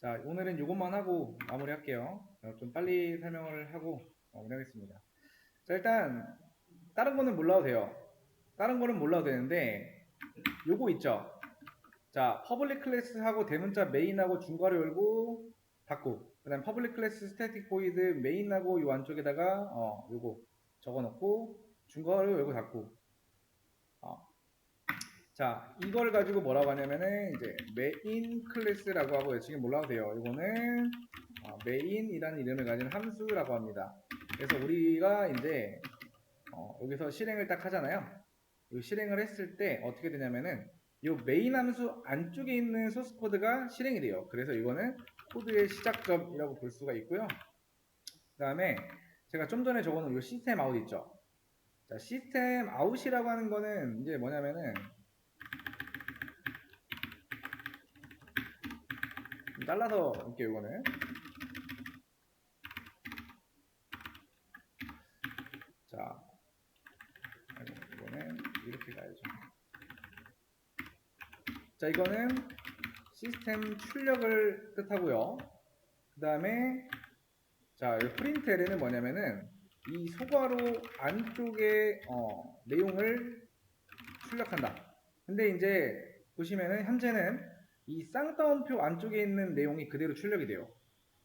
자, 오늘은 이것만 하고 마무리할게요. 어, 좀 빨리 설명을 하고 마무리하겠습니다. 자, 일단 다른 거는 몰라도 돼요. 다른 거는 몰라도 되는데 요거 있죠. 자, 퍼블릭 클래스하고 대문자 메인하고 중괄호 열고 닫고 그다음 퍼블릭 클래스 스태틱 보이드 메인하고 요 안쪽에다가 어 요거 적어 놓고 중괄호 열고 닫고 어. 자, 이걸 가지고 뭐라고 하냐면은 이제 메인 클래스라고 하고요. 지금 몰라도 돼요. 이거는 어, 메인이라는 이름을 가진 함수라고 합니다. 그래서 우리가 이제 어, 여기서 실행을 딱 하잖아요. 이 실행을 했을 때 어떻게 되냐면은 이 메인 함수 안쪽에 있는 소스 코드가 실행이 돼요. 그래서 이거는 코드의 시작점이라고 볼 수가 있고요. 그 다음에 제가 좀 전에 적어놓은 이 시스템 아웃 있죠. 자, 시스템 아웃이라고 하는 거는 이제 뭐냐면은 좀 잘라서 볼게요, 이거는. 자, 이거는 이렇게 가야죠. 자, 이거는 시스템 출력을 뜻하고요. 그 다음에 자, 이 프린트 LN은 뭐냐면은 이 소괄호 안쪽에 어, 내용을 출력한다. 근데 이제 보시면은 현재는 이 쌍따옴표 안쪽에 있는 내용이 그대로 출력이 돼요.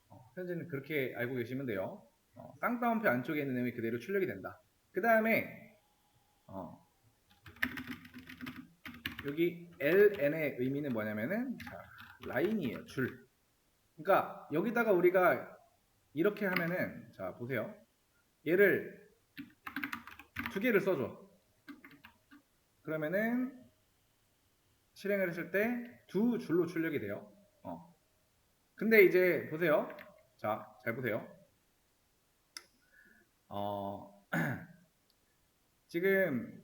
어, 현재는 그렇게 알고 계시면 돼요. 어, 쌍따옴표 안쪽에 있는 내용이 그대로 출력이 된다. 그 다음에 어, 여기 ln의 의미는 뭐냐면은 자, 라인이에요. 줄. 그러니까 여기다가 우리가 이렇게 하면은 자 보세요. 얘를 두 개를 써줘. 그러면은 실행을 했을 때 두 줄로 출력이 돼요. 어. 근데 이제 보세요. 자, 잘 보세요. 어, 지금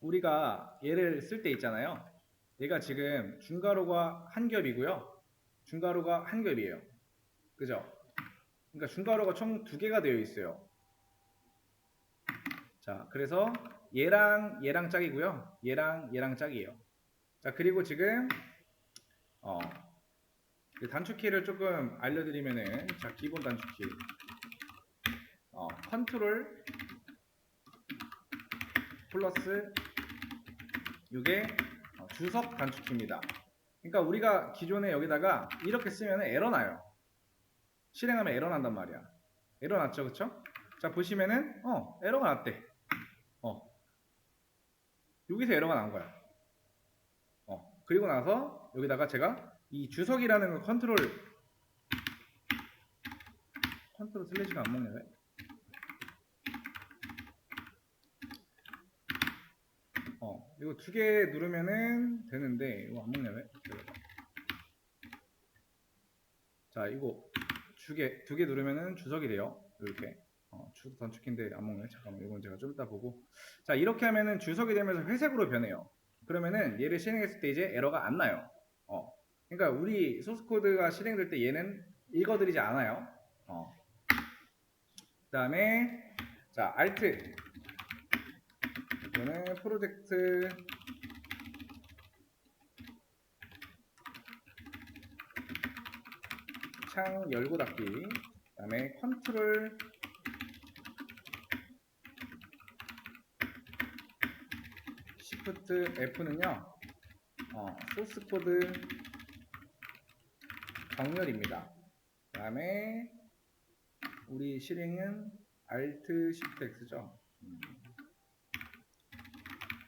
우리가 얘를 쓸 때 있잖아요. 얘가 지금 중괄호가 한 겹이고요. 중괄호가 한 겹이에요. 그죠? 그러니까 중괄호가 총 두 개가 되어 있어요. 자, 그래서 얘랑 얘랑 짝이고요. 얘랑 얘랑 짝이에요. 자, 그리고 지금 어, 그 단축키를 조금 알려드리면은 자, 기본 단축키 어, 컨트롤 플러스 이게 어, 주석 단축키입니다. 그러니까 우리가 기존에 여기다가 이렇게 쓰면 에러 나요. 실행하면 에러 난단 말이야. 에러 났죠, 그쵸? 자 보시면은 어 에러가 났대. 어 여기서 에러가 난 거야. 어 그리고 나서 여기다가 제가 이 주석이라는 컨트롤 컨트롤 슬래시가 안 먹냐 왜? 어 이거 두 개 누르면은 되는데 이거 안 먹냐 왜? 자 이거 두 개 두 개 누르면은 주석이 돼요. 이렇게. 어, 주석 단축키인데 안 먹네. 잠깐만 이건 제가 좀 이따 보고. 자 이렇게 하면은 주석이 되면서 회색으로 변해요 그러면은 얘를 실행했을 때 이제 에러가 안 나요. 어. 그러니까 우리 소스 코드가 실행될 때 얘는 읽어드리지 않아요. 어. 그 다음에 자 alt. 이거는 프로젝트. 창 열고 닫기. 그 다음에 컨트롤 시프트 F는요 어, 소스 코드 정렬입니다 그 다음에 우리 실행은 Alt Shift X죠 음.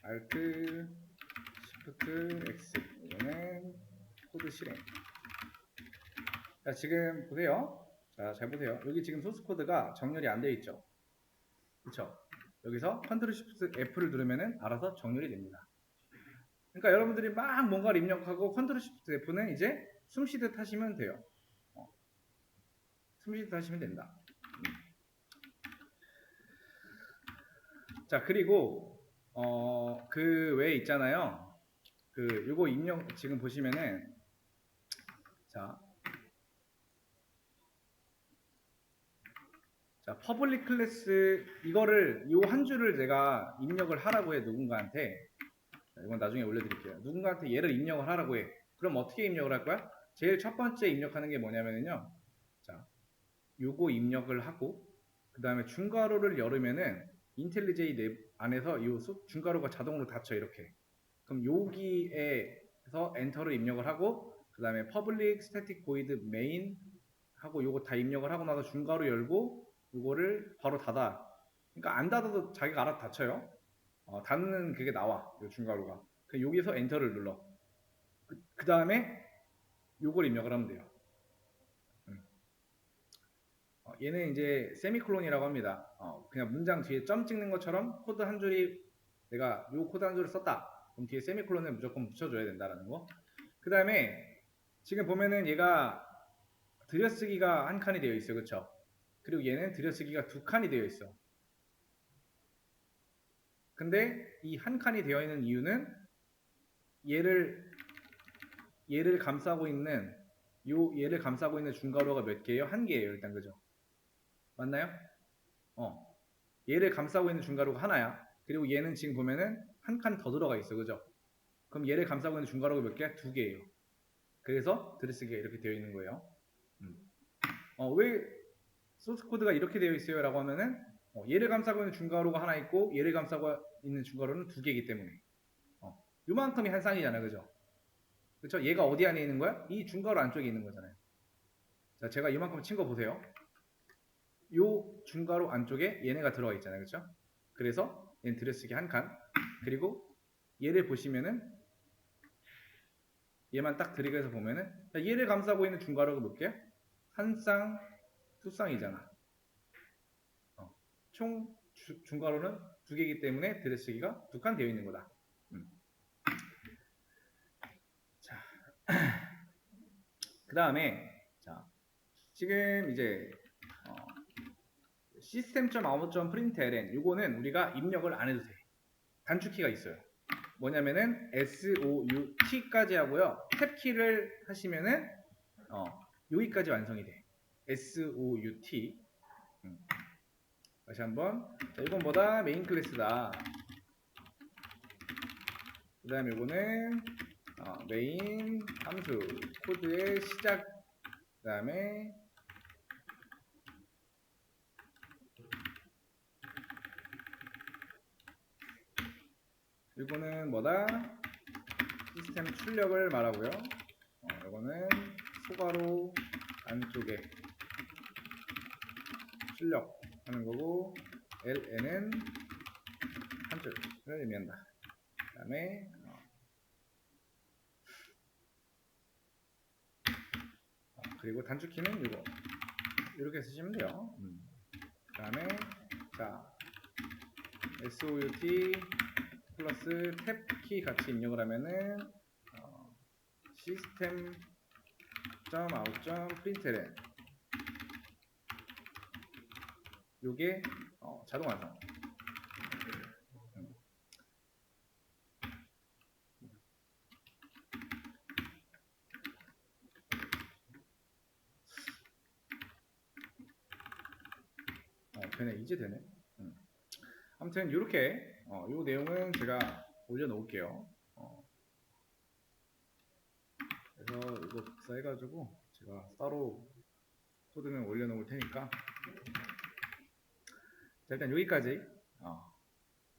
Alt Shift X 이거는 코드 실행 자, 지금 보세요. 자, 잘 보세요. 여기 지금 소스 코드가 정렬이 안 되어 있죠. 그쵸? 여기서 컨트롤 시프트 F를 누르면은 알아서 정렬이 됩니다. 그러니까 여러분들이 막 뭔가를 입력하고 컨트롤 시프트 F는 이제 숨 쉬듯 하시면 돼요. 어. 숨 쉬듯 하시면 된다. 음. 자, 그리고 어, 그 외에 있잖아요. 그 요거 입력 지금 보시면은 자, 자, 퍼블릭 클래스 이거를 요한 줄을 제가 입력을 하라고 해 누군가한테 자, 이건 나중에 올려드릴게요. 누군가한테 얘를 입력을 하라고 해. 그럼 어떻게 입력을 할 거야? 제일 첫 번째 입력하는 게 뭐냐면요. 자, 요거 입력을 하고 그 다음에 중괄호를 열으면은 인텔리제이 내 안에서 이 중괄호가 자동으로 닫혀 이렇게. 그럼 여기에서 엔터를 입력을 하고 그 다음에 public static void main 하고 요거 다 입력을 하고 나서 중괄호 열고 요거를 바로 닫아. 그러니까 안 닫아도 자기가 알아서 닫혀요. 어, 닫는 그게 나와. 요 중괄호가. 그 여기서 엔터를 눌러. 그 다음에 요걸 입력을 하면 돼요. 음. 어, 얘는 이제 세미콜론이라고 합니다. 어, 그냥 문장 뒤에 점 찍는 것처럼 코드 한 줄이 내가 요 코드 한 줄을 썼다. 그럼 뒤에 세미콜론을 무조건 붙여줘야 된다라는 거. 그 다음에 지금 보면은 얘가 들여쓰기가 한 칸이 되어 있어요. 그쵸? 그리고 얘는 들여쓰기가 두 칸이 되어 있어. 근데 이 한 칸이 되어 있는 이유는 얘를 얘를 감싸고 있는 요 얘를 감싸고 있는 중괄호가 몇 개예요? 한 개예요. 일단 그죠? 맞나요? 어. 얘를 감싸고 있는 중괄호가 하나야. 그리고 얘는 지금 보면은 한 칸 더 들어가 있어. 그죠? 그럼 얘를 감싸고 있는 중괄호가 몇 개야? 두 개예요. 그래서 들여쓰기가 이렇게 되어 있는 거예요. 음. 어, 왜 소스 코드가 이렇게 되어 있어요? 라고 하면은 어, 얘를 감싸고 있는 중괄호가 하나 있고 얘를 감싸고 있는 중괄호는 두 개이기 때문에 어, 요만큼이 한 쌍이잖아. 그죠? 그쵸? 얘가 어디 안에 있는 거야? 이 중괄호 안쪽에 있는 거잖아요. 자, 제가 이만큼 친 거 보세요. 요 중괄호 안쪽에 얘네가 들어가 있잖아요. 그쵸? 그래서 얘는 들여쓰기 한 칸. 그리고 얘를 보시면은 얘만 딱 드래그해서 보면은 자, 얘를 감싸고 있는 중괄호가 몇 개야? 한 쌍, 두 쌍이잖아. 어, 총 주- 중괄호는 두 개이기 때문에 들여쓰기가 두 칸 되어 있는 거다. 음. 그 다음에 자 지금 이제 어, system.out.println 요거는 우리가 입력을 안 해도 돼 단축키가 있어요 뭐냐면은 SOUT까지 하고요 탭키를 하시면은 어, 여기까지 완성이 돼 SOUT 음. 다시 한번. 자, 이건 뭐다? 메인 클래스다. 그 다음에 요거는 어, 메인 함수. 코드의 시작. 그 다음에 이거는 뭐다? 시스템 출력을 말하고요. 어, 이거는 소괄호 안쪽에 출력하는 거고 ln은 한 줄을 의미한다 그 다음에 어, 그리고 단축키는 이거 이렇게 쓰시면 돼요. 음. 그 다음에 자 SOUT 플러스 탭키 같이 입력을 하면은 어, 시스템 점 아웃 점 프린트는 요게 어, 자동 완성. 음. 어, 되네. 이제 되네. 음. 아무튼 이렇게 어, 요 내용은 제가 올려놓을게요. 어. 그래서 이거 복사해가지고 제가 따로 코드는 올려놓을 테니까 자, 일단 여기까지. 어,